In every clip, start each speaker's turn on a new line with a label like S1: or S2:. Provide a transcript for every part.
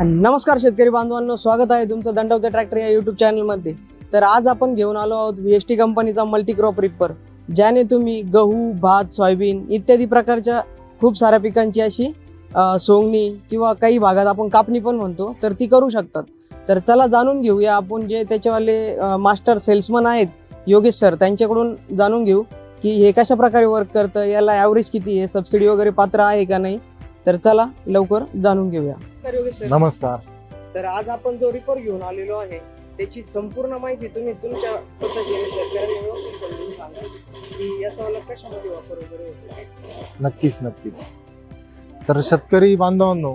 S1: नमस्कार शेतकरी बांधवांनो स्वागत आहे तुमचं द ट्रॅक्टर या युट्यूब चॅनलमध्ये तर आज आपण घेऊन आलो आहोत व्ही एस टी कंपनीचा मल्टीक्रॉप रिपर ज्याने तुम्ही गहू भात सोयाबीन इत्यादी प्रकारच्या खूप साऱ्या पिकांची अशी सोंगणी किंवा काही भागात आपण कापणी पण म्हणतो तर ती करू शकतात. तर चला जाणून घेऊया आपण जे त्याच्यावाले मास्टर सेल्समन आहेत योगेश सर त्यांच्याकडून जाणून घेऊ की हे कशा प्रकारे वर्क करतं याला ॲव्हरेज किती आहे सबसिडी वगैरे पात्र आहे का नाही. तर चला लवकर जाणून घेऊया. योगेश सर
S2: नमस्कार.
S1: तर आज आपण जो रिपोर्ट घेऊन आलेलो आहे त्याची संपूर्ण माहिती तुम्ही तुमच्या पद्धतीने शेतकऱ्यांना व्यवस्थित समजून सांगा की याचा मला कशामध्ये वापर वगैरे होतो. ते.
S2: नक्कीच नक्कीच. तर शेतकरी बांधवांनो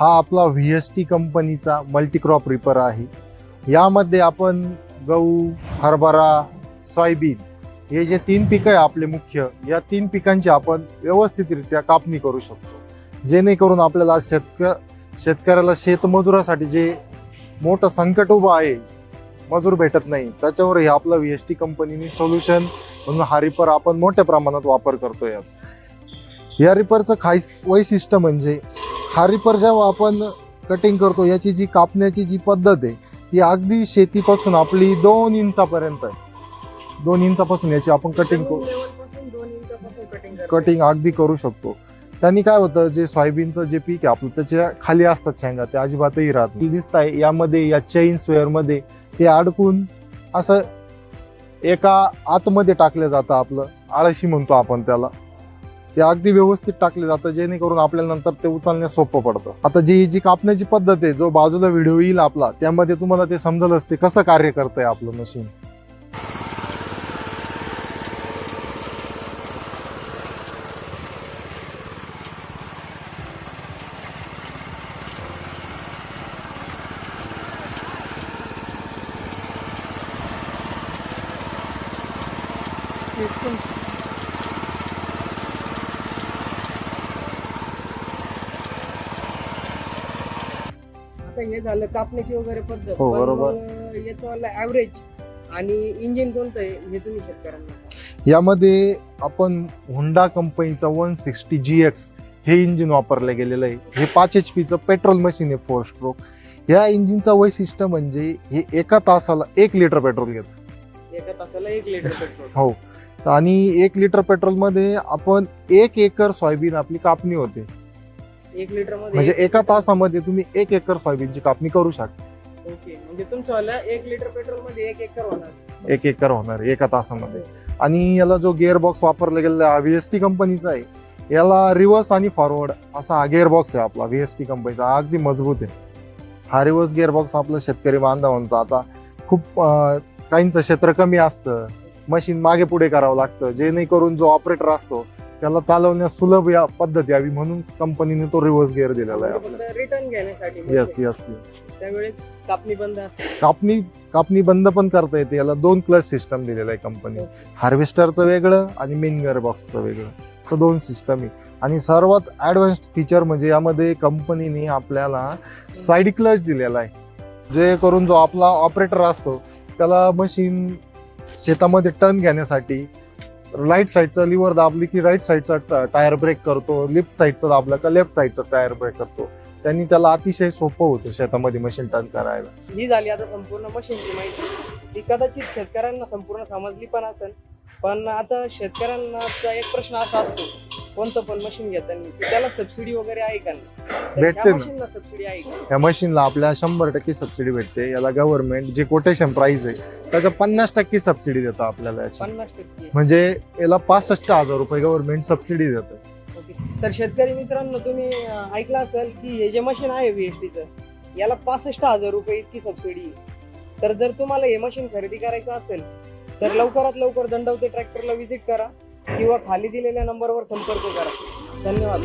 S2: हा आपला व्ही एस टी कंपनीचा मल्टीक्रॉप रिपर आहे. यामध्ये आपण गहू हरभरा सोयाबीन हे जे तीन पिकं आहे आपले मुख्य या तीन पिकांची आपण व्यवस्थितरित्या कापणी करू शकतो. जेणेकरून आपल्याला शेतक शेतकऱ्याला शेतमजुरासाठी जे मोठं संकट उभं आहे मजूर भेटत नाही त्याच्यावर हे आपलं व्ही एस टी कंपनीने सोल्युशन म्हणून हा रिपर आपण मोठ्या प्रमाणात वापर करतो याचा या रिपरचं खास वैशिष्ट्य म्हणजे हा रिपर जेव्हा आपण कटिंग करतो याची जी कापण्याची जी पद्धत आहे ती अगदी शेतीपासून आपली दोन इंचापर्यंत आहे. दोन इंचापासून याची आपण कटिंग करू.
S1: कटिंग
S2: अगदी करू शकतो. त्यांनी काय होतं जे सोयाबीनचं जे पीक आहे आपलं त्याच्याखाली असतात शेंगा ते अजिबातही राहत नाही. दिसत आहे यामध्ये या चेन स्वेअरमध्ये ते अडकून असं एका आतमध्ये टाकलं जातं आपलं. आळशी म्हणतो आपण त्याला. ते अगदी व्यवस्थित टाकले जातं जेणेकरून आपल्याला नंतर ते उचलण्यास सोपं पडतं. आता जी जी कापण्याची पद्धत आहे जो बाजूला व्हिडिओ येईल आपला त्यामध्ये तुम्हाला ते समजलंच ते कसं कार्य करतंय आपलं मशीन
S1: आता हे झालं कापण्याची वगैरे पद्धत.
S2: हो,
S1: पण
S2: बरोबर.
S1: मग याचं वाला ऍव्हरेज आणि इंजिन कोणतं आहे हे तुम्ही शेतकऱ्यांना.
S2: यामध्ये आपण हुंडा कंपनीचा वन सिक्स्टी जी एक्स हे इंजिन वापरलं गेलेलं आहे. हे पाच एच पीचं पेट्रोल मशीन आहे फोर स्ट्रोक या इंजिनचं वैशिष्ट्य म्हणजे हे एका तासाला एक लिटर पेट्रोल घेतं.
S1: एका तासाला एक लिटर पेट्रोल
S2: हो. आणि एक लिटर पेट्रोलमध्ये आपण एक एकर सोयाबीन आपली कापणी होते.
S1: एक लिटर
S2: म्हणजे
S1: एक
S2: तासामध्ये तुम्ही एक एकर सोयाबीनची कापणी करू शकता.
S1: ओके म्हणजे तुमचं एक लिटर पेट्रोलमध्ये एक एकर होणार.
S2: एक एकर होणार एका तासामध्ये. आणि याला जो गिअर बॉक्स वापरला गेलेला आहे व्ही एस टी कंपनीचा आहे. याला रिव्हर्स आणि फॉरवर्ड असा हा गिअर बॉक्स आहे आपला व्ही एस टी कंपनीचा हा अगदी मजबूत आहे. हा रिव्हर्स गिअर बॉक्स आपला शेतकरी बांधवांचा. आता खूप काहींचं क्षेत्र कमी असतं. मशीन मागे पुढे करावं लागतं. जेणेकरून जो ऑपरेटर असतो त्याला चालवण्यास सुलभ या पद्धत यावी म्हणून कंपनीने तो रिव्हर्स गिअर दिलेला आहे
S1: रिटर्न घेण्यासाठी
S2: येस येस येस
S1: त्यावेळेस कापणी बंद
S2: कापणी कापणी बंद पण करता येते. याला दोन क्लच सिस्टम दिलेलं आहे कंपनी हार्वेस्टरचं वेगळं आणि मेन गिअर बॉक्सचं वेगळं. असं दोन सिस्टम आहे. आणि सर्वात ॲडव्हान्स फीचर म्हणजे यामध्ये कंपनीने आपल्याला साईड क्लच दिलेला आहे. जे करून जो आपला ऑपरेटर असतो त्याला मशीन शेतामध्ये टर्न घेण्यासाठी राईट साईडचा लिव्हर दाबली की राईट साईडचा टायर ब्रेक करतो लेफ्ट साईडचा दाबला का लेफ्ट साईडचा टायर ब्रेक करतो. त्यांनी त्याला अतिशय सोपं होतं शेतामध्ये मशीन टर्न करायला.
S1: ही झाली आता संपूर्ण मशीनची माहिती. कदाचित शेतकऱ्यांना संपूर्ण समजली पण असेल पण आता शेतकऱ्यांना एक प्रश्न असा असतो कोणतं पण मशीन घेताना की त्याला सबसिडी वगैरे आहे का
S2: भेटते
S1: सबसिडी आहे का?
S2: या मशीनला आपल्या शंभर टक्के सबसिडी भेटते. याला गव्हर्नमेंट जे कोटेशन प्राइस आहे त्याच्या पन्नास टक्के सबसिडी देतं आपल्याला याची
S1: पन्नास टक्के.
S2: म्हणजे याला पासष्ट हजार रुपये गव्हर्नमेंट सबसिडी देतं
S1: ओके. तर शेतकरी मित्रांनो तुम्ही अं, ऐकलं असेल की हे जे मशीन आहे व्हीएसटीचं याला पासष्ट हजार रुपये इतकी सबसिडी आहे. तर जर तुम्हाला हे मशीन खरेदी करायचं असेल तर लवकरात लवकर दंडवते ट्रॅक्टरला व्हिजिट करा किंवा खाली दिलेल्या नंबरवर संपर्क करा. धन्यवाद.